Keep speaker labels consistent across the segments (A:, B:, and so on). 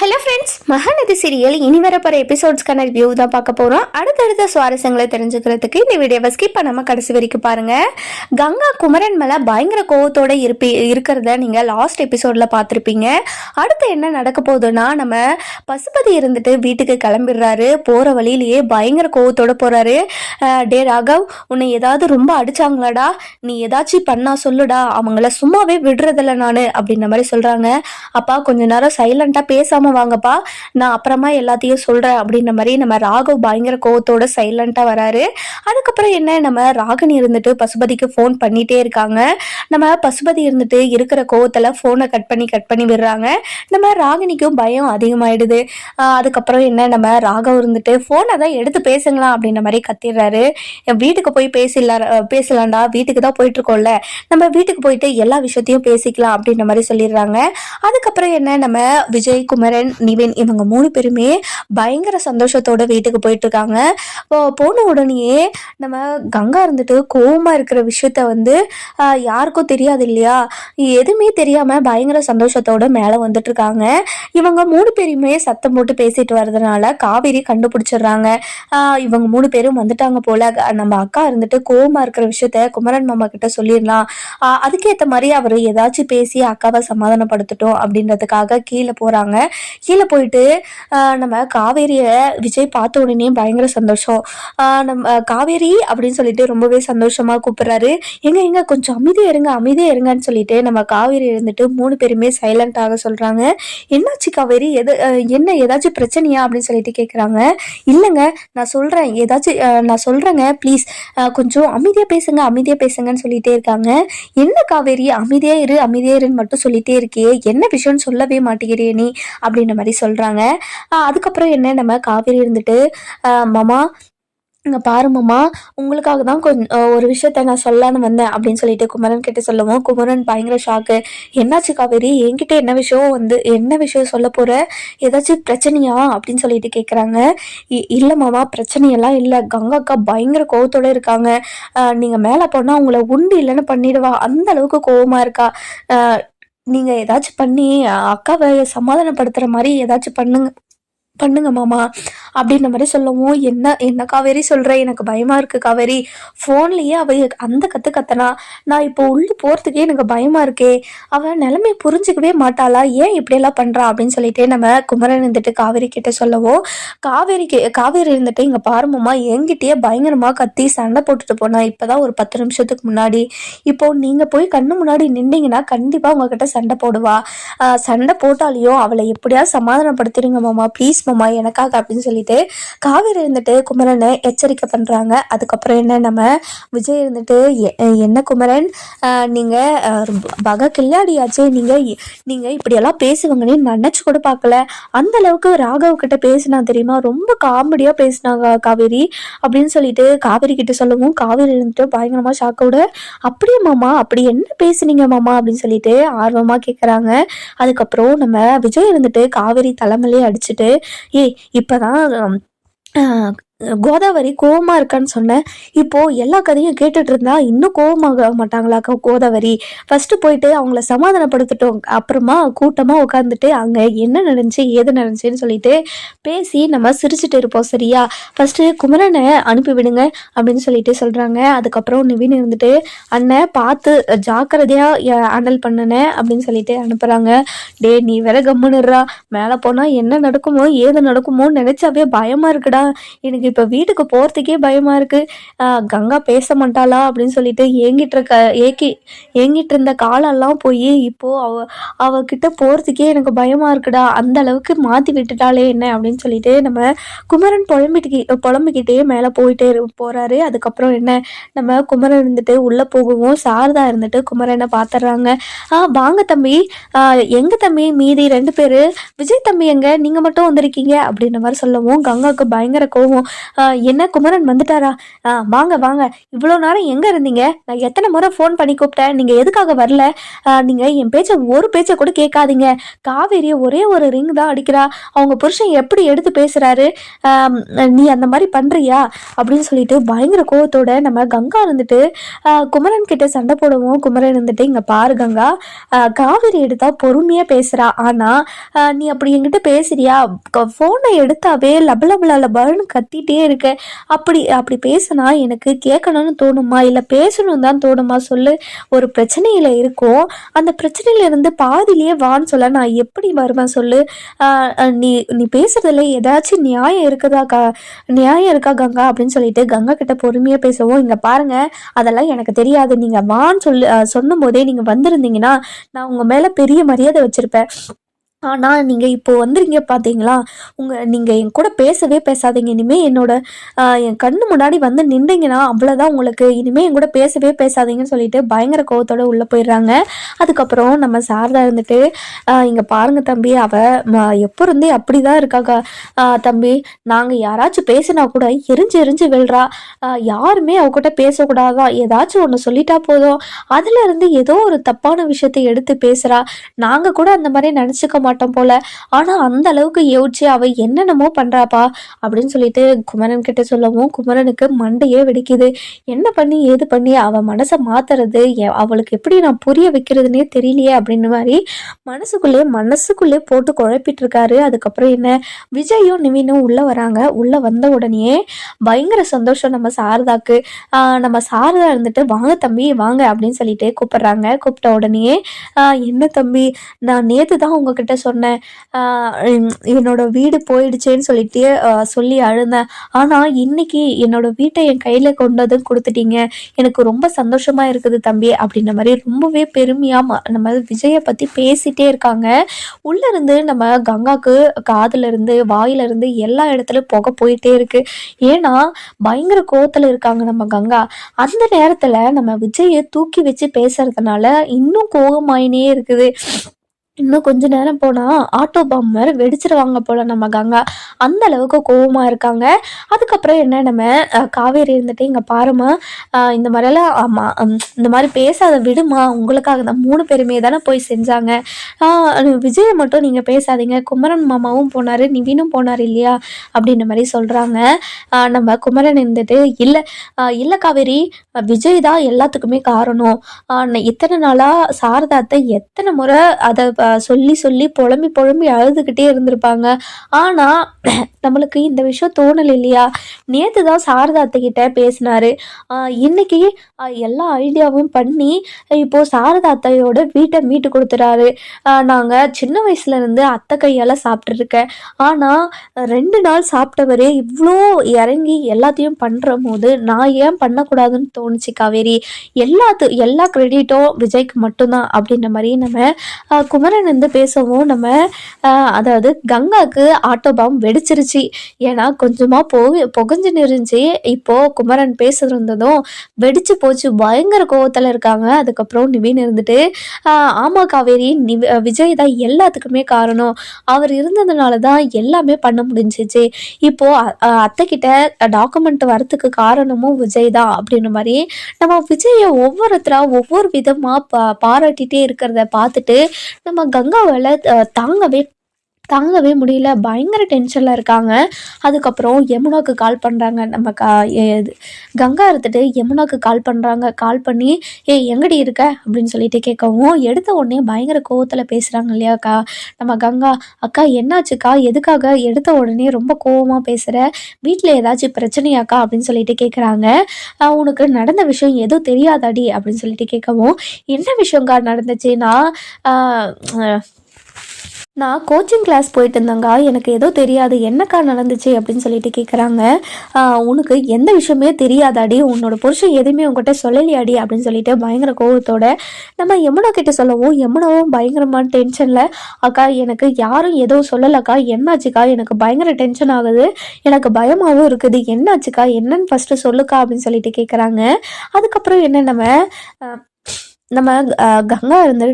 A: Hello friends Mahanadi serial இனி வரப்போகிற எபிசோட்ஸ்க்கான review தான் பார்க்க போகிறோம் அடுத்தடுத்த சுவாரஸ்யங்களை தெரிஞ்சுக்கிறதுக்கு இந்த வீடியோவை ஸ்கிப் பண்ணாமல் கடைசி வரைக்கும் பாருங்கள் கங்கா குமரன் மேலே பயங்கர கோவத்தோடு இருப்பி இருக்கிறத நீங்கள் லாஸ்ட் எபிசோடில் பார்த்துருப்பீங்க. அடுத்து என்ன நடக்க போகுதுன்னா நம்ம பசுபதி இருந்துட்டு வீட்டுக்கு கிளம்பிடுறாரு. போகிற வழியிலேயே பயங்கர கோவத்தோடு போகிறாரு டே ராகவ் உன்னை ஏதாவது ரொம்ப அடிச்சாங்களாடா? நீ ஏதாச்சும் பண்ணா சொல்லுடா. அவங்கள சும்மாவே விடுறதில்ல நான் அப்படின்ற மாதிரி சொல்கிறாங்க அப்பா கொஞ்ச நேரம் சைலண்ட்டாக பேசாமல் வாங்கப்பா. நான் அப்புறமா எல்லாத்தையும் சொல்கிறேன் அப்படின்ற மாதிரி நம்ம ராகவ் பயங்கர கோவத்தோட சைலண்ட்டாக வராரு. அதுக்கப்புறம் என்ன நம்ம ராகினி இருந்துட்டு பசுபதிக்கு ஃபோன் பண்ணிகிட்டே இருக்காங்க. நம்ம பசுபதி இருந்துட்டு இருக்கிற கோவத்தில் ஃபோனை கட் பண்ணி கட் பண்ணி விடுறாங்க. நம்ம ராகினிக்கும் பயம் அதிகமாயிடுது. அதுக்கப்புறம் என்ன நம்ம ராகவ் இருந்துட்டு ஃபோனை தான் எடுத்து பேசுங்களா அப்படின்ற மாதிரி கத்திடுறாரு. என் வீட்டுக்கு போய் பேசல பேசலாம்டா வீட்டுக்கு தான் போயிட்டு இருக்கோம்ல. நம்ம வீட்டுக்கு போயிட்டு எல்லா விஷயத்தையும் பேசிக்கலாம் அப்படின்ற மாதிரி சொல்லிடுறாங்க. அதுக்கப்புறம் என்ன நம்ம விஜய் குமரன் நிவின் இவங்க மூணு பேருமே பயங்கர சந்தோஷத்தோட வீட்டுக்கு போயிட்டு இருக்காங்க போன உடனேயே நம்ம கங்கா இருந்துட்டு கோவமா இருக்கிற விஷயத்த வந்து யாருக்கும் தெரியாது இல்லையா? எதுவுமே தெரியாம பயங்கர சந்தோஷத்தோட மேலே வந்துட்டு இருக்காங்க இவங்க மூணு பேருமே சத்தம் போட்டு பேசிட்டு வர்றதுனால காவேரி கண்டுபிடிச்சிடுறாங்க. இவங்க மூணு பேரும் வந்துட்டாங்க போல. நம்ம அக்கா இருந்துட்டு கோவமா இருக்கிற விஷயத்த குமரன் மாமா கிட்ட சொல்லிடலாம். அதுக்கேற்ற மாதிரி அவர் ஏதாச்சும் பேசி அக்காவை சமாதானப்படுத்தட்டும் அப்படின்றதுக்காக கீழே போறாங்க. கீழே போயிட்டு ஆஹ், நம்ம காவேரியை விஜய் பார்த்த உடனே பயங்கர சந்தோஷம். நம்ம காவேரி அப்படின்னு சொல்லிட்டு ரொம்பவே சந்தோஷமா கூப்பிடுறாரு. எங்க எங்க கொஞ்சம் அமைதியாக இருங்க அமைதியாக இருங்கன்னு சொல்லிட்டு நம்ம காவேரி இருந்துட்டு மூணு பேருமே சைலண்டாக சொல்றாங்க. என்னாச்சு காவேரி? எது என்ன ஏதாச்சும் பிரச்சனையா? அப்படின்னு சொல்லிட்டு கேட்குறாங்க இல்லைங்க நான் சொல்றேன் ஏதாச்சும் நான் சொல்றேங்க ப்ளீஸ் கொஞ்சம் அமைதியா பேசுங்க அமைதியாக பேசுங்கன்னு சொல்லிட்டே இருக்காங்க. என்ன காவேரி அமைதியா இரு அமைதியாக இருன்னு மட்டும் சொல்லிட்டே இருக்கியே என்ன விஷயம்னு சொல்லவே மாட்டேங்கிறியே நீ? அப்படின்ற மாதிரி சொல்கிறாங்க அதுக்கப்புறம் என்ன நம்ம காவேரி இருந்துட்டு மாமா இங்கே பாரு உங்களுக்காக தான் கொஞ்சம் ஒரு விஷயத்த நான் சொல்லலான்னு வந்தேன் அப்படின்னு சொல்லிட்டு குமரன் கிட்ட சொல்லுவோம் குமரன் பயங்கர ஷாக்கு என்னாச்சு காவேரி? என்கிட்ட என்ன விஷயம் வந்து என்ன விஷயம் சொல்ல போற? ஏதாச்சும் பிரச்சனையா? அப்படின்னு சொல்லிட்டு கேட்குறாங்க இல்லை மாமா பிரச்சனையெல்லாம் இல்லை. கங்கா அக்கா பயங்கர கோவத்தோட இருக்காங்க. நீங்கள் மேலே போனால் உங்களை உண்டு இல்லைன்னு பண்ணிடுவா. அந்த அளவுக்கு கோவமாக இருக்கா. நீங்கள் நீங்க ஏதாச்சும் பண்ணி அக்காவை சமாதானப்படுத்துற மாதிரி ஏதாச்சும் பண்ணுங்க. பண்ணுங்க மாமா. அப்படின்ற மாதிரி சொல்லவும் என்ன என்ன காவேரி சொல்ற? எனக்கு பயமா இருக்கு காவேரி. ஃபோன்லேயே அவ அந்த கத்து கத்தனா நான் இப்போ உள்ள போறதுக்கே எனக்கு பயமா இருக்கே. அவள் நிலைமை புரிஞ்சுக்கவே மாட்டாளா? ஏன் இப்படியெல்லாம் பண்றா? அப்படின்னு சொல்லிட்டு நம்ம குமரன் இருந்துட்டு காவேரி கிட்ட சொல்லவோ காவேரி கே- காவேரி இருந்துட்டு இங்க பாருமாமா எங்கிட்டயே பயங்கரமா கத்தி சண்டை போட்டுட்டு போனா இப்பதான் ஒரு பத்து நிமிஷத்துக்கு முன்னாடி. இப்போ நீங்க போய் கண்ணு முன்னாடி நின்னீங்கன்னா கண்டிப்பா உங்ககிட்ட சண்டை போடுவா. சண்டை போட்டாலையும் அவளை எப்படியாவது சமாதானப்படுத்திடுங்க மாமா. ப்ளீஸ் மாமா எனக்காக அப்படின்னு சொல்லிட்டு காவேரி இருந்துட்டு குமரனை எச்சரிக்கை பண்ணுறாங்க அதுக்கப்புறம் என்ன நம்ம விஜய் இருந்துட்டு "எ- என்ன குமரன்? நீங்கள் ரொம்ப பக கில்லாடியாச்சே நீங்கள் நீங்கள் இப்படியெல்லாம் பேசுவாங்கன்னு நினச்சி கூட பார்க்கல. அந்த அளவுக்கு ராகவ் கிட்ட பேசினா தெரியுமா? ரொம்ப காமெடியாக பேசினாங்க காவேரி அப்படின்னு சொல்லிட்டு காவேரி கிட்ட சொல்லவும் காவேரி இருந்துட்டு பயங்கரமாக ஷாக்கோட அப்படியே மாமா அப்படி என்ன பேசுனீங்க மாமா? அப்படின்னு சொல்லிட்டு ஆர்வமாக கேட்குறாங்க அதுக்கப்புறம் நம்ம விஜய் இருந்துட்டு காவேரி தலைமையிலே அடிச்சுட்டு ஏய் இப்பதான் ஆஹ், கோதாவரி கோவமாக இருக்கான்னு சொன்னேன். இப்போது எல்லா கதையும் கேட்டுட்டு இருந்தா இன்னும் கோவமாக மாட்டாங்களா கோதாவரி? ஃபஸ்ட்டு போயிட்டு அவங்கள சமாதானப்படுத்திட்டோம். அப்புறமா கூட்டமாக உட்காந்துட்டு அங்கே என்ன நடந்துச்சு ஏது நடந்துச்சுன்னு சொல்லிட்டு பேசி நம்ம சிரிச்சுட்டு இருப்போம் சரியா? ஃபஸ்ட்டு குமரனை அனுப்பி விடுங்க அப்படின்னு சொல்லிட்டு சொல்கிறாங்க அதுக்கப்புறம் நிவின் இருந்துட்டு அண்ணன் பார்த்து ஜாக்கிரதையாக ஹேண்டில் பண்ணுனேன் அப்படின்னு சொல்லிட்டு அனுப்புகிறாங்க டே நீ வேற கம்முன்னுடுறா மேலே போனால் என்ன நடக்குமோ ஏது நடக்குமோ நினச்சாவே பயமாக இருக்குடா. எனக்கு இப்போ வீட்டுக்கு போகிறதுக்கே பயமாக இருக்குது கங்கா பேச மாட்டாளா அப்படின்னு சொல்லிட்டு ஏங்கிட்டு இருக்க ஏக்கி ஏங்கிட்டு இருந்த காலெல்லாம் போய் இப்போது அவ அவகிட்ட போகிறதுக்கே எனக்கு பயமாக இருக்குடா. அந்த அளவுக்கு மாற்றி விட்டுட்டாலே என்ன அப்படின்னு சொல்லிட்டு நம்ம குமரன் புலம்பிட்டு புலம்பிக்கிட்டே மேலே போயிட்டே போகிறாரு அதுக்கப்புறம் என்ன? நம்ம குமரன் இருந்துட்டு உள்ளே போகவும் சாரதா இருந்துட்டு குமரனை பார்த்துட்றாங்க ஆ வாங்க தம்பி. எங்கள் தம்பி? மீதி ரெண்டு பேர். விஜய் தம்பி எங்க? நீங்கள் மட்டும் வந்திருக்கீங்க அப்படின்ற மாதிரி சொல்லவும் கங்காவுக்கு பயங்கர கோவம். என்ன குமரன் வந்துட்டாரா? ஆஹ் வாங்க வாங்க. இவ்வளோ நேரம் எங்கே இருந்தீங்க? நான் எத்தனை முறை ஃபோன் பண்ணி கூப்பிட்டேன். நீங்கள் எதுக்காக வரல? ஆஹ் நீங்கள் என் பேச்சை ஒரு பேச்சை கூட கேட்காதீங்க. காவேரியை ஒரே ஒரு ரிங் தான் அடிக்கிறா. அவங்க புருஷன் எப்படி எடுத்து பேசுகிறாரு நீ அந்த மாதிரி பண்ணுறியா அப்படின்னு சொல்லிட்டு பயங்கர கோவத்தோட நம்ம கங்கா இருந்துட்டு குமரன் கிட்ட சண்டை போடுவோம் குமரன் இருந்துட்டு இங்கே பாரு கங்கா. ஆஹ் காவேரி எடுத்தா பொறுமையாக பேசுகிறா ஆனால் நீ அப்படி என்கிட்ட பேசுறியா? ஃபோனை எடுத்தாவே லப லப லபன்னு இருக்க. அப்படி அப்படி பேசினா எனக்கு கேட்கணும்னு தோணுமா? இல்லை பேசணும் தான் தோணுமா? சொல்லு. ஒரு பிரச்சனையில் இருக்கும். அந்த பிரச்சனையிலேருந்து பாதிலேயே பாதியிலேயே வான்னு சொல்ல நான் எப்படி வருவேன் சொல்லு? நீ நீ பேசுறதுல ஏதாச்சும் நியாயம் இருக்குதா கா நியாயம் இருக்கா கங்கா? அப்படின்னு சொல்லிட்டு கங்கா கிட்ட பொறுமையாக பேசவும். இங்கே பாருங்க. அதெல்லாம் எனக்கு தெரியாது. நீங்கள் வான்னு சொல்லு ஆஹ் சொன்னும் போதே நீங்கள் வந்திருந்தீங்கன்னா நான் உங்கள் மேலே பெரிய மரியாதை வச்சுருப்பேன். ஆனால் நீங்கள் இப்போது வந்துருங்க பார்த்தீங்களா உங்கள் நீங்கள் என் கூட பேசவே பேசாதீங்க. இனிமேல் என்னோட என் கண்ணு முன்னாடி வந்து நின்றீங்கன்னா அவ்வளோதான் உங்களுக்கு. இனிமேல் என் கூட பேசவே பேசாதீங்கன்னு சொல்லிட்டு பயங்கர கோவத்தோடு உள்ளே போயிடுறாங்க. அதுக்கப்புறம் நம்ம சாரதா இருந்துட்டு இங்கே பாருங்கள் தம்பி அவள் எப்போ இருந்தே அப்படி தான் இருக்காங்க தம்பி. நாங்கள் யாராச்சும் பேசினா கூட எரிஞ்சு எரிஞ்சு விழுறா யாருமே அவகிட்ட பேசக்கூடாதான் ஏதாச்சும் ஒன்று சொல்லிட்டா போதும். அதுலேருந்து ஏதோ ஒரு தப்பான விஷயத்தை எடுத்து பேசுகிறா நாங்கள் கூட அந்த மாதிரி நினச்சிக்க மாட்டோம் போல. ஆனா அந்த அளவுக்கு யோசிச்சு அவ என்னென்னமோ பண்றாப்பா அப்படின்னு சொல்லிட்டு குமரன் கிட்ட சொல்லவும் குமரனுக்கு மண்டையே வெடிக்குது. என்ன பண்ணி ஏது பண்ணி அவ மனசை மாத்துறது? எ- அவளுக்கு எப்படி நான் புரிய வைக்கிறதுனே தெரியலையே அப்படின்னு மாதிரி மனசுக்குள்ளே மனசுக்குள்ளே போட்டு குழப்பிட்டு இருக்காரு அதுக்கப்புறம் என்ன? விஜயும் நிவினும் உள்ள வராங்க. உள்ள வந்த உடனே பயங்கர சந்தோஷம். நம்ம சாரதாக்கு நம்ம சாரதா இருந்துட்டு வாங்க தம்பி வாங்க அப்படின்னு சொல்லிட்டு கூப்பிடுறாங்க. கூப்பிட்ட உடனே என்ன தம்பி? நான் நேத்து தான் உங்ககிட்ட சொன்னேன். என்னோட வீடு போயிடுச்சேன்னு சொல்லிட்டு சொல்லி அழுந்தேன். ஆனா இன்னைக்கு என்னோட வீட்டை என் கையில கொண்டு வந்து கொடுத்துட்டீங்க. எனக்கு ரொம்ப சந்தோஷமா இருக்குது தம்பி அப்படின்ற மாதிரி ரொம்பவே பெருமையா ம- நம்ம விஜயை பத்தி பேசிட்டே இருக்காங்க. உள்ள இருந்து நம்ம கங்காக்கு காதுல இருந்து வாயில இருந்து எல்லா இடத்துலயும் புகை போயிட்டே இருக்கு. ஏன்னா பயங்கர கோவத்துல இருக்காங்க நம்ம கங்கா. அந்த நேரத்துல நம்ம விஜயை தூக்கி வச்சு பேசுறதுனால இன்னும் கோவமாயினே இருக்குது. இன்னும் கொஞ்ச நேரம் போனா ஆட்டோ பாம்பர் வெடிச்சிருவாங்க போல நம்ம கங்கா. அந்த அளவுக்கு கோவமாக இருக்காங்க. அதுக்கப்புறம் என்ன நம்ம காவேரி இருந்துட்டு இங்க பாருமா இந்த மாதிரிலாம் ஆமாம் இந்த மாதிரி பேசாத விடுமா உங்களுக்காக தான் மூணு பேருமே தானே போய் செஞ்சாங்க. விஜய் விஜயை மட்டும் நீங்க பேசாதீங்க. குமரன் மாமாவும் போனாரு நிவினும் போனார் இல்லையா அப்படின்ற மாதிரி சொல்றாங்க. நம்ம குமரன் இருந்துட்டு இல்லை இல்லை காவேரி விஜய் தான் எல்லாத்துக்குமே காரணம். இத்தனை நாளாக சாரதாத்தை எத்தனை முறை அதை சொல்லி சொல்லி புலம்பி புலம்பி அழுதுகிட்டே இருந்திருப்பாங்க. ஆனால் நம்மளுக்கு இந்த விஷயம் தோணலை இல்லையா? நேற்று தான் சாரதாத்தை கிட்ட பேசினாரு. இன்னைக்கு எல்லா ஐடியாவும் பண்ணி இப்போ சாரதா அத்தையோட வீட்டை மீட்டு கொடுத்துறாரு. நாங்கள் சின்ன வயசுல இருந்து அத்தை கையால் சாப்பிட்ருக்கேன் ஆனால் ரெண்டு நாள் சாப்பிட்டவரே இவ்வளோ இறங்கி எல்லாத்தையும் பண்ணுற போது நான் ஏன் பண்ணக்கூடாதுன்னு தோணுச்சு காவேரி? எல்லாத்து எல்லா கிரெடிட்டும் விஜய்க்கு மட்டும்தான் அப்படின்ற மாதிரி நம்ம குமரன் குமரன் வந்து பேசவும் நம்ம அதாவது கங்காவுக்கு ஆட்டோ பாம் வெடிச்சிருச்சு. ஏன்னா கொஞ்சமாக போக புகஞ்சு நிறுஞ்சி இப்போது குமரன் பேசுறது இருந்ததும் வெடிச்சு போச்சு. பயங்கர கோவத்தில் இருக்காங்க. அதுக்கப்புறம் நிவின் இருந்துட்டு ஆமாம் ஆமா காவேரி நிவி விஜய் தான் எல்லாத்துக்குமே காரணம். அவர் இருந்ததுனால தான் எல்லாமே பண்ண முடிஞ்சிச்சு. இப்போது அத்தைக்கிட்ட டாக்குமெண்ட் வரத்துக்கு காரணமும் விஜய் தான் அப்படின்ற மாதிரி நம்ம விஜயை ஒவ்வொருத்தராக ஒவ்வொரு விதமாக பா பாராட்டிட்டே இருக்கிறத பார்த்துட்டு நம்ம கங்காவால் தாங்கவே தாங்கவே முடியல. பயங்கர டென்ஷனில் இருக்காங்க. அதுக்கப்புறம் யமுனாவுக்கு கால் பண்ணுறாங்க நம்ம கா இது கங்கா இருந்துட்டு யமுனாக்கு கால் பண்ணுறாங்க கால் பண்ணி ஏய் எங்கடி இருக்க? அப்படின்னு சொல்லிட்டு கேட்கவும் எடுத்த உடனே பயங்கர கோவத்தில் பேசுகிறாங்க இல்லையா அக்கா? நம்ம கங்கா அக்கா என்னாச்சுக்கா? எதுக்காக? எடுத்த உடனே ரொம்ப கோவமாக பேசுகிற வீட்டில் ஏதாச்சும் பிரச்சனையாக்கா? அப்படின்னு சொல்லிட்டு கேட்குறாங்க உனக்கு நடந்த விஷயம் எதுவும் தெரியாதாடி? அப்படின்னு சொல்லிட்டு கேட்கவும் என்ன விஷயங்க்கா நடந்துச்சுன்னா நான் கோச்சிங் கிளாஸ் போயிட்டு இருந்தேங்க எனக்கு ஏதோ தெரியாது. என்னக்கா நடந்துச்சு அப்படின்னு சொல்லிட்டு கேட்குறாங்க உனக்கு எந்த விஷயமே தெரியாதாடி? உன்னோட புருஷன் எதுவுமே உங்ககிட்ட சொல்லலையாடி? அப்படின்னு சொல்லிட்டு பயங்கர கோவத்தோட நம்ம யமுனா கிட்ட சொல்லவும் யமுனாவும் பயங்கரமான டென்ஷனில் அக்கா எனக்கு யாரும் எதுவும் சொல்லலக்கா. என்னாச்சுக்கா? எனக்கு பயங்கர டென்ஷன் ஆகுது. எனக்கு பயமாகவும் இருக்குது. என்னாச்சுக்கா? என்னன்னு ஃபஸ்ட்டு சொல்லுக்கா அப்படின்னு சொல்லிட்டு கேட்குறாங்க அதுக்கப்புறம் என்ன நம்ம நம்ம கங்கா இருந்து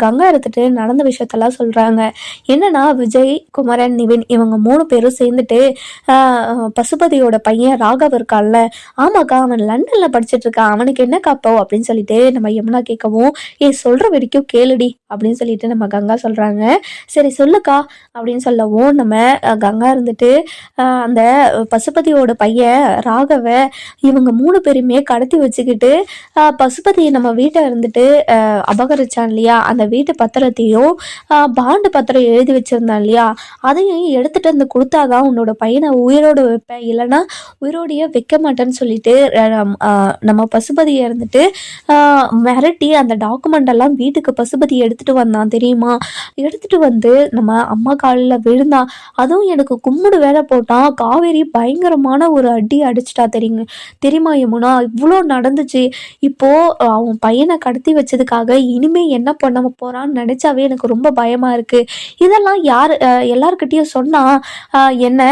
A: கங்கா இருந்துட்டு நடந்த விஷயத்தெல்லாம் சொல்கிறாங்க என்னன்னா விஜய் குமரன் நிவின் இவங்க மூணு பேரும் சேர்ந்துட்டு பசுபதியோட பையன் ராகவ் இருக்கான்ல ஆமாக்கா அவன் லண்டனில் படிச்சுட்டு இருக்கான் அவனுக்கு என்ன காப்போ அப்படின்னு சொல்லிட்டு நம்ம யமுனா கேட்கவும் ஏ சொல்கிற வரைக்கும் கேளுடி அப்படின்னு சொல்லிட்டு நம்ம கங்கா சொல்கிறாங்க சரி சொல்லுக்கா அப்படின்னு சொல்லவும் நம்ம கங்கா இருந்துட்டு அந்த பசுபதியோட பையன் ராகவ இவங்க மூணு பேருமே கடத்தி வச்சுக்கிட்டு பசுபதியை நம்ம வீட்டை இருந்துட்டு ஆஹ், அபகரிச்சான் இல்லையா? அந்த வீட்டு பத்திரத்தையும் பாண்டு பத்திரம் எழுதி வச்சிருந்தான் இல்லையா? அதையும் எடுத்துட்டு வந்து கொடுத்தாதான் உன்னோட பையனை உயிரோடு வைப்பேன். இல்லைன்னா உயிரோடையே வைக்க மாட்டேன்னு சொல்லிட்டு நம்ம பசுபதியை இருந்துட்டு மிரட்டி அந்த டாக்குமெண்ட் எல்லாம் வீட்டுக்கு பசுபதி எடுத்துட்டு வந்தான் தெரியுமா? எடுத்துட்டு வந்து நம்ம அம்மா காலில் விழுந்தான் அதுவும் எனக்கு கும்முடு வேலை போட்டான். காவேரி பயங்கரமான ஒரு அடி அடிச்சிட்டா தெரியுங்க தெரியுமா யமுனா? இவ்வளோ நடந்துச்சு. இப்போ அவன் பையனை கடத்தி வச்சதுக்காக இனிமே என்ன பண்ண போறான்னு நினைச்சாவே எனக்கு ரொம்ப பயமா இருக்கு. இதெல்லாம் யார் எல்லாருக்கிட்டேயும் சொன்னால் சொன்னா என்ன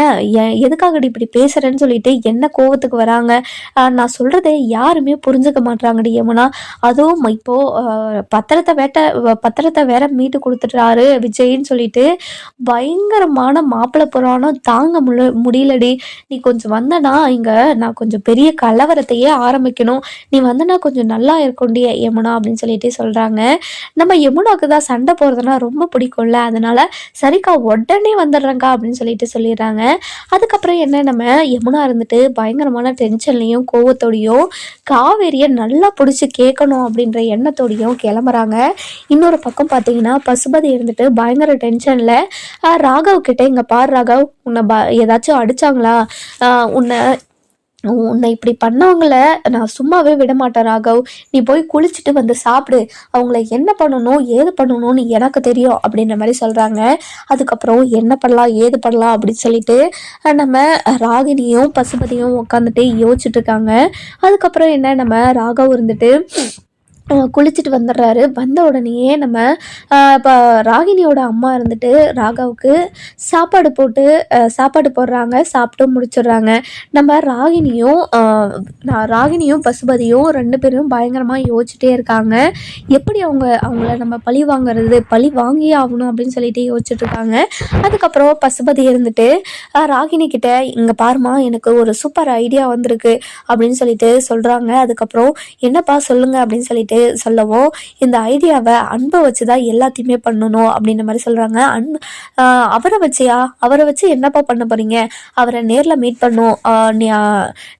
A: எ- எதுக்காகடி இப்படி பேசுறேன்னு சொல்லிட்டு என்ன கோவத்துக்கு வராங்க? நான் சொல்றதை யாருமே புரிஞ்சுக்க மாட்றாங்கடி யமுனா. அதுவும் இப்போ பத்திரத்தை வேட்ட பத்திரத்தை வேற மீட்டு கொடுத்துட்டாரு விஜய்ன்னு சொல்லிட்டு பயங்கரமான மாப்பிள்ளை புராணம் தாங்க முல முடியலடி. நீ கொஞ்சம் வந்தனா இங்க நான் கொஞ்சம் பெரிய கலவரத்தையே ஆரம்பிக்கணும். நீ வந்தனா கொஞ்சம் நல்லா இருக்கும்டி யமுனா அப்படின்னு அப்படின்னு சொல்லிட்டு சொல்றாங்க. நம்ம யமுனாவுக்கு தான் சண்டை போறதுனா ரொம்ப பிடிக்கும்ல. அதனால சரிக்கா உடனே வந்துடுறேங்க்கா அப்படின்னு சொல்லிட்டு சொல்லிடுறாங்க. அதுக்கப்புறம் என்ன நம்ம யமுனா இருந்துட்டு பயங்கரமான டென்ஷன்லையும் கோவத்தோடையும் காவேரியை நல்லா பிடிச்சி கேட்கணும் அப்படின்ற எண்ணத்தோடையும் கிளம்புறாங்க. இன்னொரு பக்கம் பார்த்தீங்கன்னா பசுபதி இருந்துட்டு பயங்கர டென்ஷனில் ராகவ் கிட்ட இங்கே பார் ராகவ். உன்னை ப ஏதாச்சும் அடிச்சாங்களா? உன்னை உன்னை இப்படி பண்ணவங்கள நான் சும்மாவே விட மாட்டேன் ராகவ். நீ போய் குளிச்சுட்டு வந்து சாப்பிடு. அவங்கள என்ன பண்ணணும் ஏது பண்ணணும்னு எனக்கு தெரியும் அப்படின்ற மாதிரி சொல்கிறாங்க அதுக்கப்புறம் என்ன பண்ணலாம் ஏது பண்ணலாம் அப்படின்னு சொல்லிட்டு நம்ம ராகினியும் பசுபதியும் உட்காந்துட்டு யோசிச்சுட்டு இருக்காங்க. அதுக்கப்புறம் என்ன நம்ம ராகவ் இருந்துட்டு குளிச்சுட்டு வந்துடுறாரு. வந்த உடனேயே நம்ம இப்போ ராகினியோட அம்மா இருந்துட்டு ராகாவுக்கு சாப்பாடு போட்டு சாப்பாடு போடுறாங்க. சாப்பிட்டு முடிச்சிடுறாங்க. நம்ம ராகினியும் ராகினியும் பசுபதியும் ரெண்டு பேரும் பயங்கரமாக யோசிச்சுட்டே இருக்காங்க. எப்படி அவங்க அவங்கள நம்ம பழி வாங்குறது பழி வாங்கியே ஆகணும் அப்படின்னு சொல்லிட்டு யோசிச்சுட்டு இருக்காங்க. அதுக்கப்புறம் பசுபதி இருந்துட்டு ராகினி கிட்ட இங்கே பாருமா எனக்கு ஒரு சூப்பர் ஐடியா வந்திருக்கு. அப்படின்னு சொல்லிட்டு சொல்கிறாங்க அதுக்கப்புறம் என்னப்பா சொல்லுங்க? அப்படின்னு சொல்லிட்டு சொல்லவும் இந்த ஐடியாவை அன்பை வச்சு தான் எல்லாத்தையுமே பண்ணணும் அப்படின்ற மாதிரி சொல்கிறாங்க அன்பு அவரை வச்சியா? அவரை வச்சு என்னப்பா பண்ண போகிறீங்க அவரை நேரில் மீட் பண்ணும் நீ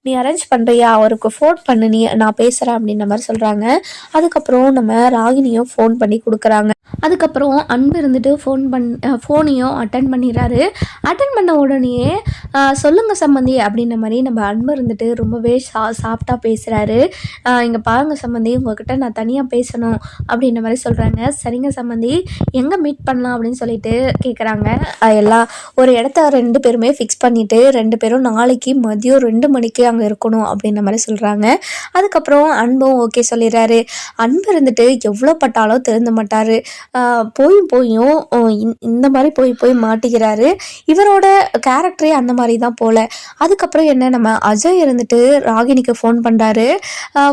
A: நீ அரேஞ்ச் பண்ணுறியா அவருக்கு ஃபோன் பண்ணு. நீ நான் பேசுகிறேன் அப்படின்ற மாதிரி சொல்கிறாங்க அதுக்கப்புறம் நம்ம ராகினியும் ஃபோன் பண்ணி கொடுக்குறாங்க. அதுக்கப்புறம் அன்பு இருந்துட்டு ஃபோன் பண் ஃபோனையும் அட்டன் பண்ணிடுறாரு. அட்டன் பண்ண உடனேயே சொல்லுங்கள் சம்மந்தி அப்படின்ற மாதிரி நம்ம அன்பு இருந்துட்டு ரொம்பவே சா சாஃப்டாக பேசுகிறாரு இங்கே பாருங்க சம்மந்தி உங்ககிட்ட நான் தனியாக பேசணும் அப்படின்ற மாதிரி சொல்கிறாங்க சரிங்க சம்மந்தி எங்கே மீட் பண்ணலாம் அப்படின்னு சொல்லிட்டு கேட்குறாங்க எல்லாம் ஒரு இடத்த ரெண்டு பேருமே ஃபிக்ஸ் பண்ணிவிட்டு ரெண்டு பேரும் நாளைக்கு மதியம் ரெண்டு மணிக்கு அங்கே இருக்கணும் அப்படின்ற மாதிரி சொல்கிறாங்க அதுக்கப்புறம் அன்பும் ஓகே சொல்லிடுறாரு. அன்பு இருந்துட்டு எவ்வளோ பட்டாலும் திருந்த மாட்டார். போயும் போயும் இந்த- மாதிரி போய் போய் மாட்டிக்கிறாரு. இவரோட கேரக்டரே அந்த மாதிரி தான் போல. அதுக்கப்புறம் என்ன நம்ம அஜய் இருந்துட்டு ராகினிக்கு ஃபோன் பண்ணுறாரு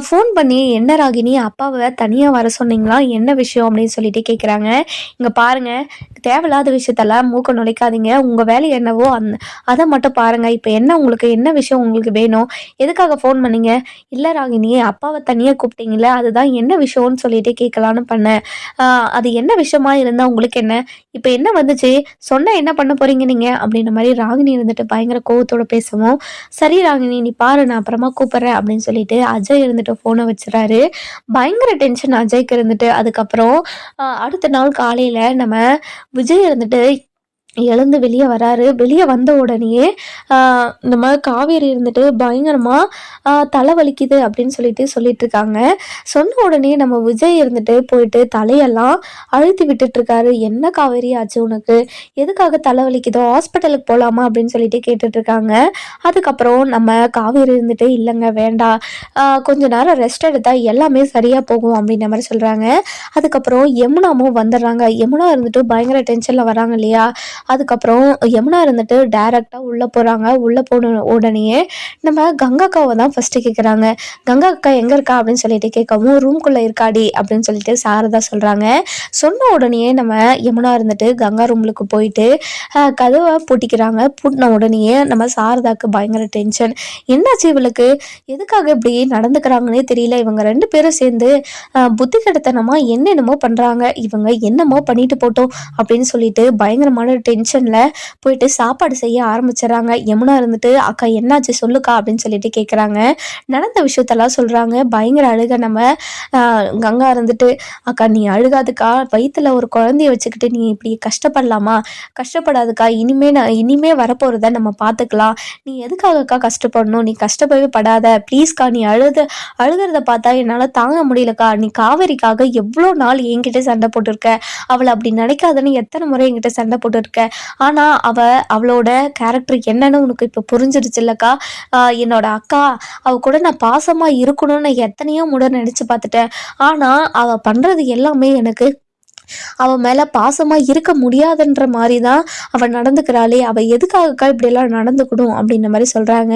A: ஃபோன் பண்ணி என்ன ராகினி அப்பாவை தனியாக வர சொன்னீங்களா? என்ன விஷயம்? அப்படின்னு சொல்லிட்டு கேட்குறாங்க இங்கே பாருங்க தேவையில்லாத விஷயத்தெல்லாம் மூக்க நுழைக்காதீங்க. உங்கள் வேலை என்னவோ அந்த அதை மட்டும் பாருங்கள் இப்போ என்ன உங்களுக்கு என்ன விஷயம் உங்களுக்கு வேணும்? எதுக்காக ஃபோன் பண்ணீங்க? இல்லை ராகினி அப்பாவை தனியாக கூப்பிட்டீங்களே அதுதான் என்ன விஷயம்னு சொல்லிட்டு கேட்கலான்னு பண்ணேன். அது என்ன விஷயமா இருந்தால் உங்களுக்கு என்ன? இப்போ என்ன வந்துச்சு? சொன்ன என்ன பண்ண போறீங்க நீங்கள் அப்படின்ற மாதிரி ராகினி இருந்துட்டு பயங்கர கோவத்தோட பேசவும் சரி ராகினி நீ பாரு நான் அப்புறமா கூப்பிட்றேன் அப்படின்னு சொல்லிட்டு அஜய் இருந்துட்டு ஃபோனை வச்சுறாரு. பயங்கர டென்ஷன் அஜய்க்கு இருந்துட்டு அதுக்கப்புறம் அடுத்த நாள் காலையில் நம்ம விஜய் இருந்துட்டு எழுந்து வெளியே வராரு. வெளியே வந்த உடனேயே நம்ம காவேரி இருந்துட்டு பயங்கரமாக தலை வலிக்குது அப்படின்னு சொல்லிட்டு சொல்லிட்டு இருக்காங்க சொன்ன உடனே நம்ம விஜய் இருந்துட்டு போயிட்டு தலையெல்லாம் அழுத்தி விட்டுட்டு இருக்காரு என்ன காவேரி ஆச்சு உனக்கு? எதுக்காக தலை வலிக்குதோ ஹாஸ்பிட்டலுக்கு போகலாமா அப்படின்னு சொல்லிட்டு கேட்டுட்டு இருக்காங்க அதுக்கப்புறம் நம்ம காவேரி இருந்துட்டு இல்லைங்க வேண்டாம் கொஞ்ச நேரம் ரெஸ்ட் எடுத்தா எல்லாமே சரியாக போகும் அப்படின்ற மாதிரி சொல்கிறாங்க அதுக்கப்புறம் யமுனாவும் வந்துடுறாங்க. யமுனா இருந்துட்டு பயங்கர டென்ஷனில் வராங்க இல்லையா? அதுக்கப்புறம் யமுனா இருந்துட்டு டேரெக்டாக உள்ளே போகிறாங்க உள்ளே போன உடனேயே நம்ம கங்காக்காவை தான் ஃபஸ்ட்டு கேட்குறாங்க கங்கா அக்கா எங்கே இருக்கா அப்படின்னு சொல்லிட்டு கேட்கவும் ரூம்குள்ளே இருக்காடி அப்படின்னு சொல்லிட்டு சாரதா சொல்கிறாங்க சொன்ன உடனேயே நம்ம யமுனா இருந்துட்டு கங்கா ரூம்லுக்கு போயிட்டு கதவை பூட்டிக்கிறாங்க. பூட்டின உடனேயே நம்ம சாரதாக்கு பயங்கர டென்ஷன் என்னாச்சு இவளுக்கு? எதுக்காக இப்படி நடந்துக்கிறாங்கன்னே தெரியல. இவங்க ரெண்டு பேரும் சேர்ந்து புத்தி கெடுத்தனமாக என்னென்னமோ பண்ணுறாங்க இவங்க என்னமோ பண்ணிட்டு போட்டோம் அப்படின்னு சொல்லிட்டு பயங்கரமான டென்ஷனில் போயிட்டு சாப்பாடு செய்ய ஆரம்பிச்சிடறாங்க. யமுனா இருந்துட்டு அக்கா என்னாச்சு? சொல்லுக்கா அப்படின்னு சொல்லிட்டு கேட்குறாங்க நடந்த விஷயத்தெல்லாம் சொல்கிறாங்க பயங்கர அழுக நம்ம கங்கா இருந்துட்டு அக்கா நீ அழுகாதுக்கா. வயிற்றுல ஒரு குழந்தைய வச்சுக்கிட்டு நீ இப்படி கஷ்டப்படலாமா? கஷ்டப்படாதுக்கா. இனிமே நான் இனிமே வரப்போகிறத நம்ம பார்த்துக்கலாம் நீ எதுக்காகக்கா கஷ்டப்படணும்? நீ கஷ்டப்படவே படாத. ப்ளீஸ்க்கா நீ அழுத அழுகிறத பார்த்தா என்னால் தாங்க முடியலக்கா. நீ காவேரிக்காக எவ்வளோ நாள் என்கிட்ட சண்டை போட்டிருக்க? அவளை அப்படி நினைக்காதன்னு எத்தனை முறை என்கிட்ட சண்டை போட்டிருக்க? ஆனால் அவ அவளோட கேரக்டர் என்னன்னு உனக்கு இப்போ புரிஞ்சிருச்சு இல்லக்கா? ஆஹ் என்னோட அக்கா அவ கூட நான் பாசமாக இருக்கணும்னு எத்தனையோ முட நினச்சி பார்த்துட்டேன். ஆனால் அவள் பண்ணுறது எல்லாமே எனக்கு அவன் மேலே பாசமாக இருக்க முடியாதுன்ற மாதிரி தான் அவன் நடந்துக்கிறாளே. அவள் எதுக்காகக்கா இப்படியெல்லாம் நடந்துக்கணும் அப்படின்ற மாதிரி சொல்கிறாங்க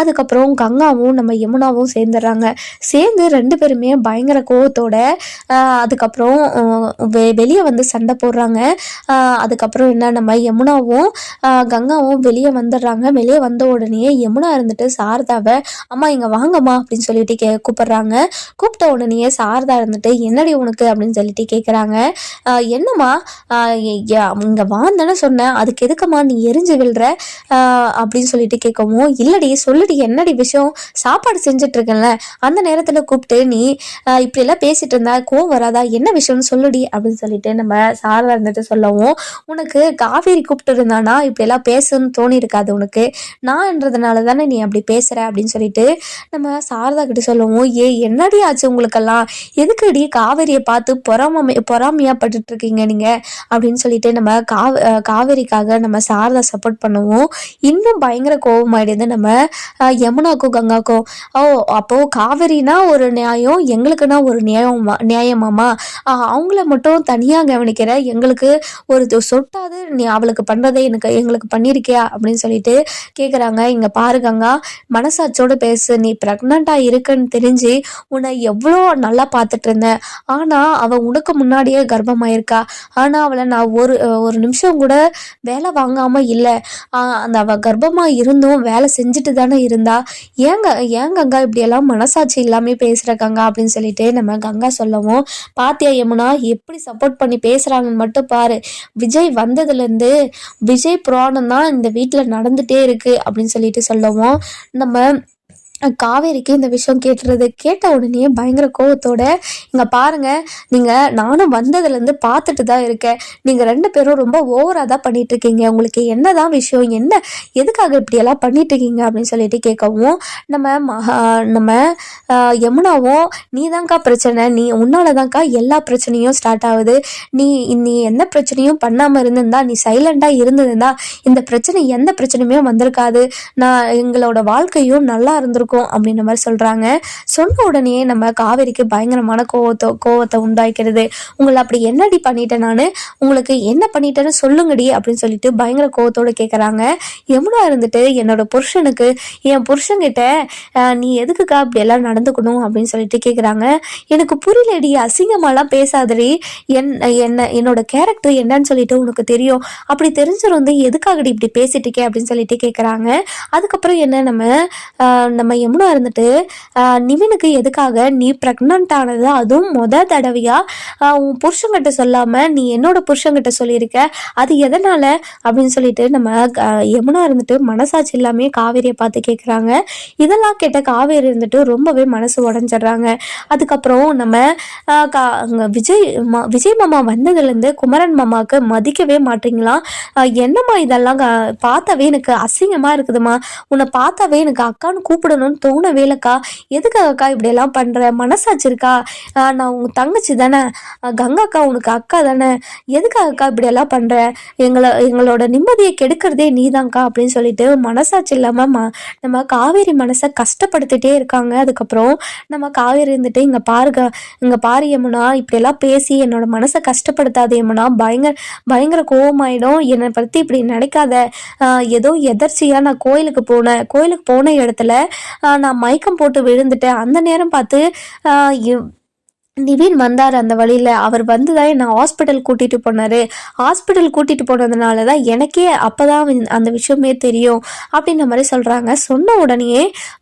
A: அதுக்கப்புறம் கங்காவும் நம்ம யமுனாவும் சேர்ந்துடுறாங்க. சேர்ந்து ரெண்டு பேருமே பயங்கர கோவத்தோட ஆஹ், அதுக்கப்புறம் வெ வெளியே வந்து சண்டை போடுறாங்க. ஆஹ், அதுக்கப்புறம் என்ன நம்ம யமுனாவும் கங்காவும் வெளியே வந்துடுறாங்க. வெளியே வந்த உடனே யமுனா இருந்துட்டு சாரதாவை அம்மா இங்கே வாங்கம்மா அப்படின்னு சொல்லிட்டு கே கூப்பிடுறாங்க. கூப்பிட்ட உடனே சாரதா இருந்துட்டு என்னடி உனக்கு? அப்படின்னு சொல்லிட்டு கேட்குறாங்க என்னம்மா? இங்கே வாந்தானே சொன்னேன் அதுக்கு எதுக்கம்மா நீ எரிஞ்சு விழுற? அப்படின்னு சொல்லிட்டு கேட்கவும் இல்லடி சொல்லுடி என்னடி விஷயம்? சாப்பாடு செஞ்சுட்டு இருக்கேன்ல அந்த நேரத்தில் கூப்பிட்டு நீ இப்படியெல்லாம் பேசிட்டு இருந்தா கோவம் வராதா? என்ன விஷயம்னு சொல்லுடி அப்படின்னு சொல்லிட்டு நம்ம சாரதா இருந்துட்டு சொல்லவும் உனக்கு காவேரி கூப்பிட்டு இருந்தானா? இப்படியெல்லாம் பேசணும்னு தோணி இருக்காது உனக்கு. நான்ன்றதுனால தானே நீ அப்படி பேசுற? அப்படின்னு சொல்லிட்டு நம்ம சாரதா கிட்ட சொல்லவும் ஏ என்னடி ஆச்சு உங்களுக்கெல்லாம்? எதுக்குடி காவேரியை பார்த்து பொறாமை பொறாமையா பட்டுட்டு இருக்கீங்க நீங்க அப்படின்னு சொல்லிட்டு நம்ம காவ காவேரிக்காக நம்ம சாரதா சப்போர்ட் பண்ணுவோம். இன்னும் பயங்கர கோபமாயிடுது நம்ம யமுனாக்கும் கங்காக்கும். ஓ அப்போ காவேரினா ஒரு நியாயம் எங்களுக்குன்னா ஒரு நியாயம் நியாயமாமா? அவங்கள மட்டும் தனியாக கவனிக்கிற எங்களுக்கு ஒரு சொட்டாவது சொட்டாது நீ அவளுக்கு பண்ணுறதே எனக்கு எங்களுக்கு பண்ணியிருக்கியா? அப்படின்னு சொல்லிட்டு கேட்குறாங்க இங்கே பாரு கங்கா மனசாட்சியோட பேசு. நீ ப்ரெக்னெண்ட்டாக இருக்குன்னு தெரிஞ்சு உன்னை எவ்வளோ நல்லா பார்த்துட்டு இருந்தேன் ஆனால் அவள் உனக்கு முன்னாடியே கர்ப்பமாயிருக்கா ஆனால் அவளை நான் ஒரு ஒரு நிமிஷம் கூட வேலை வாங்காமல் இல்லை. அந்த அவள் கர்ப்பமாக இருந்தும் வேலை செஞ்சுட்டு தானே இருந்தா. ஏங்க ஏன் கங்கா இப்படியெல்லாம் மனசாட்சி இல்லாமல் பேசுகிற கங்கா அப்படின்னு சொல்லிட்டு நம்ம கங்கா சொல்லவும் பாத்தியா யமுனா எப்படி சப்போர்ட் பண்ணி பேசுகிறாங்கன்னு மட்டும் பாரு. விஜய் வந்ததுலேருந்து விஜய் புராணம் தான் இந்த வீட்டில் நடந்துகிட்டே இருக்குது அப்படின்னு சொல்லிட்டு சொல்லவும் நம்ம காவேரிக்கு இந்த விஷயம் கேட்டுறது கேட்ட உடனே பயங்கர கோவத்தோட இங்கே பாருங்க நீங்கள் நானும் வந்ததுலேருந்து பார்த்துட்டு தான் இருக்கேன். நீங்கள் ரெண்டு பேரும் ரொம்ப ஓவராக தான் பண்ணிட்டு இருக்கீங்க உங்களுக்கு என்னதான் விஷயம்? என்ன எதுக்காக இப்படியெல்லாம் பண்ணிட்டு இருக்கீங்க அப்படின்னு சொல்லிட்டு கேட்கவும் நம்ம மகா நம்ம யமுனாவும் நீ தான்க்கா பிரச்சனை. நீ உன்னால தான்க்கா எல்லா பிரச்சனையும் ஸ்டார்ட் ஆகுது. நீ நீ எந்த பிரச்சனையும் பண்ணாமல் இருந்திருந்தா நீ சைலண்டாக இருந்திருந்தா இந்த பிரச்சனை எந்த பிரச்சனையுமே வந்திருக்காது. நான் எங்களோட வாழ்க்கையும் நல்லா இருந்திருக்கும். அப்படின்ற மாதிரி சொல்கிறாங்க சொன்ன உடனே நம்ம காவேரிக்கு பயங்கரமான கோவத்தை கோவத்தை உண்டாக்கிறது. உங்களை அப்படி என்னடி பண்ணிட்டேன் நான்? உங்களுக்கு என்ன பண்ணிட்டேன்னு சொல்லுங்கடி அப்படின்னு சொல்லிட்டு பயங்கர கோவத்தோடு கேட்குறாங்க யமுனா இருந்துட்டு என்னோட புருஷனுக்கு என் புருஷன்கிட்ட நீ எதுக்குக்கா அப்படி எல்லாம் நடந்துக்கணும்? அப்படின்னு சொல்லிட்டு கேட்குறாங்க எனக்கு புரியலடி அசிங்கமாலாம் பேசாதடி. என் என்ன என்னோட கேரக்டர் என்னன்னு சொல்லிட்டு உனக்கு தெரியும். அப்படி தெரிஞ்சிருந்து வந்து எதுக்காகடி இப்படி பேசிட்டு இருக்கே? அப்படின்னு சொல்லிட்டு கேட்குறாங்க அதுக்கப்புறம் என்ன நம்ம நம்ம யமுனா இருந்துட்டு நிவினுக்கு எதுக்காக நீ ப்ரெக்னென்ட் ஆனது? அதுவும் முத தடவையாக உன் புருஷங்கிட்ட சொல்லாமல் நீ என்னோட புருஷங்கிட்ட சொல்லியிருக்க? அது எதனால்? அப்படின்னு சொல்லிட்டு நம்ம யமுனா இருந்துட்டு மனசாட்சி எல்லாமே காவேரியை பார்த்து கேட்குறாங்க இதெல்லாம் கேட்ட காவேரி இருந்துட்டு ரொம்பவே மனசு உடஞ்சிடுறாங்க. அதுக்கப்புறம் நம்ம கா- விஜய் மா- விஜய் மாமா வந்ததுலேருந்து குமரன் மாமாவுக்கு மதிக்கவே மாட்டீங்களாம் என்னம்மா இதெல்லாம் பார்த்தாவே எனக்கு அசிங்கமாக இருக்குதுமா உன்னை பார்த்தாவே எனக்கு அக்கான்னு கூப்பிடணும்னு பண்ணணும்னு தோணவே இல்லைக்கா. எதுக்காகக்கா இப்படியெல்லாம் பண்ணுற மனசாட்சி இருக்கா? நான் உங்கள் தங்கச்சி தானே. கங்காக்கா உனக்கு அக்கா தானே. எதுக்காகக்கா இப்படியெல்லாம் பண்ணுற எங்களை எங்களோட நிம்மதியை கெடுக்கிறதே நீதான்க்கா அப்படின்னு சொல்லிட்டு மனசாட்சி இல்லாமல் ம நம்ம காவேரி மனசை கஷ்டப்படுத்திட்டே இருக்காங்க. அதுக்கப்புறம் நம்ம காவேரி இருந்துட்டு இங்கே பாருங்க இங்கே பாரு யமுனா இப்படியெல்லாம் பேசி என்னோட மனசை கஷ்டப்படுத்தாத யமுனா. பயங்கர பயங்கர கோவமாயிடும். என்னை பற்றி இப்படி நினைக்காத. ஏதோ எதர்ச்சியாக நான் கோயிலுக்கு போனேன் கோயிலுக்கு போன இடத்துல நான் மயக்கம் போட்டு விழுந்துட்டேன். அந்த நேரம் பார்த்து ஆஹ் இவ்- நிவின் வந்தார் அந்த வழியில். அவர் வந்து தான் என்னை ஹாஸ்பிட்டல் கூட்டிகிட்டு போனார். ஹாஸ்பிட்டல் கூட்டிகிட்டு போனதுனால தான் எனக்கே அப்போ தான் அந்த விஷயமே தெரியும் அப்படின்ற மாதிரி சொல்கிறாங்க சொன்ன உடனே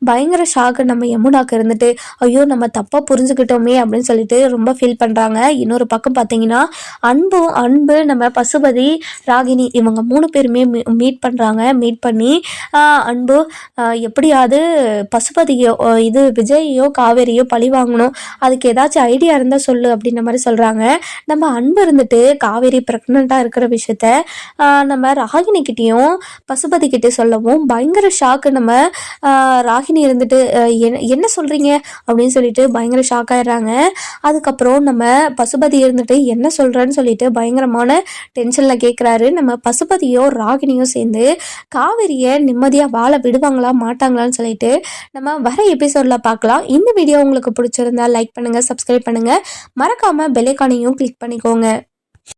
A: பயங்கர ஷாக்கு நம்ம யமுனாக்கு இருந்துட்டு ஐயோ நம்ம தப்பாக புரிஞ்சுக்கிட்டோமே அப்படின்னு சொல்லிட்டு ரொம்ப ஃபீல் பண்ணுறாங்க இன்னொரு பக்கம் பார்த்தீங்கன்னா அன்பு அன்பு நம்ம பசுபதி ராகினி இவங்க மூணு பேருமே மீட் பண்ணுறாங்க மீட் பண்ணி அன்பு எப்படியாவது பசுபதியோ இது விஜயையோ காவேரியோ பழி வாங்கணும். அதுக்கு ஏதாச்சும் ஐடியா இருந்தால் சொல்லு அப்படின்ற மாதிரி சொல்கிறாங்க நம்ம அன்பு இருந்துட்டு காவேரி ப்ரெக்னெண்ட்டாக இருக்கிற விஷயத்த நம்ம ராகினி கிட்டேயும் பசுபதி கிட்டே சொல்லவும் பயங்கர ஷாக்கு நம்ம ராகினி இருந்துட்டு என்ன என்ன சொல்கிறீங்க அப்படின்னு சொல்லிட்டு பயங்கர ஷாக் ஆயிடுறாங்க. அதுக்கப்புறம் நம்ம பசுபதி இருந்துட்டு என்ன சொல்கிறேன்னு சொல்லிட்டு பயங்கரமான டென்ஷனில் கேட்குறாரு நம்ம பசுபதியோ ராகினியோ சேர்ந்து காவிரியை நிம்மதியாக வாழ விடுவாங்களா மாட்டாங்களான்னு சொல்லிட்டு நம்ம வர எபிசோடில் பார்க்கலாம் இந்த வீடியோ உங்களுக்கு பிடிச்சிருந்தா லைக் பண்ணுங்கள் சப்ஸ்கிரைப் பண்ணுங்கள் மறக்காமல் பெலைக்கானையும் கிளிக் பண்ணிக்கோங்க.